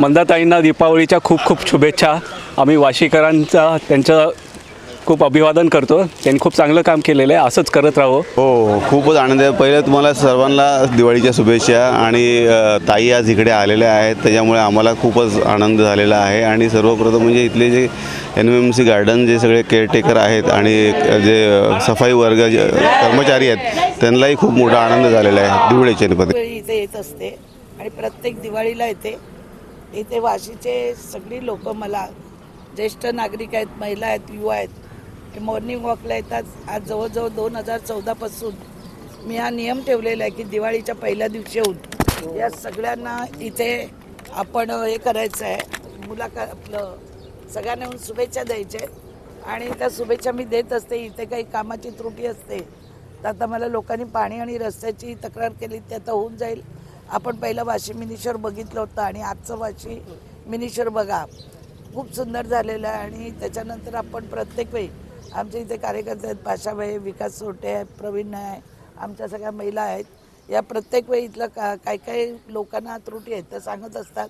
मंदाताईंना दीपावलीच्या खूप खूप शुभेच्छा. आम्ही वाशीकरांचा त्यांचं खूप अभिवादन करतो. त्यांनी खूप चांगलं काम केलेलं आहे. असंच करत राहो. हो खूपच आनंद आहे. पहिले तुम्हाला सर्वांना दिवाळीच्या शुभेच्छा आणि ताई आज इकडे आलेल्या आहेत. त्याच्यामुळे आम्हाला खूपच आनंद झालेला आहे. आणि सर्वप्रथम म्हणजे इथले जे एन एम सी गार्डन जे सगळे केअरटेकर आहेत आणि जे सफाई वर्ग जे कर्मचारी आहेत त्यांनाही खूप मोठा आनंद झालेला आहे दिवाळीच्या येत असते आणि प्रत्येक दिवाळीला येते. इथे वाशीचे सगळी लोक मला ज्येष्ठ नागरिक आहेत महिला आहेत युवा आहेत हे मॉर्निंग वॉकला येतात. आज जवळजवळ दोन हजार चौदापासून मी हा नियम ठेवलेला आहे की दिवाळीच्या पहिल्या दिवशी येऊन या सगळ्यांना इथे आपण हे करायचं आहे. मुलाखत आपलं सगळ्यांना येऊन शुभेच्छा द्यायच्या आणि त्या शुभेच्छा मी देत असते. इथे काही कामाची त्रुटी असते तर आता मला लोकांनी पाणी आणि रस्त्याची तक्रार केली ते आता होऊन जाईल. आपण पहिलं वाशी मिनिशर बघितलं होतं आणि आजचं वाशी मिनिशर बघा. खूप सुंदर झालेलं आहे आणि त्याच्यानंतर आपण प्रत्येक वेळी आमच्या इथे कार्यकर्ते आहेत. पाशाबाई विकास सोटे आहे प्रवीण आहे आमच्या सगळ्या महिला आहेत. या प्रत्येक वेळी इथलं का काही काही लोकांना त्रुटी आहेत त्या सांगत असतात.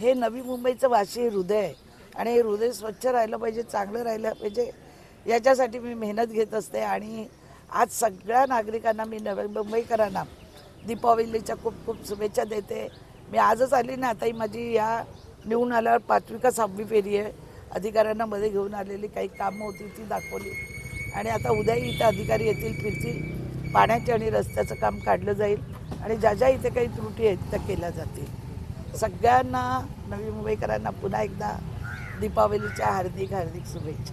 हे नवी मुंबईचं वाशी हृदय आहे आणि हे हृदय स्वच्छ राहिलं पाहिजे चांगलं राहिलं पाहिजे याच्यासाठी मी मेहनत घेत असते आणि आज सगळ्या नागरिकांना मी नवी मुंबईकरांना दीपावलीच्या खूप खूप शुभेच्छा देते. मी आजच आली ना आता ही माझी या निवडून आल्यावर पाचवी का सहावी फेरी आहे. अधिकाऱ्यांना मध्ये घेऊन आलेली काही कामं होती ती दाखवली. आणि आता उद्याही इथे अधिकारी येतील फिरतील. पाण्याचे आणि रस्त्याचं काम काढलं जाईल. आणि ज्या ज्या इथे काही त्रुटी आहेत त्या केल्या जातील. सगळ्यांना नवी मुंबईकरांना पुन्हा एकदा दीपावलीच्या हार्दिक हार्दिक शुभेच्छा.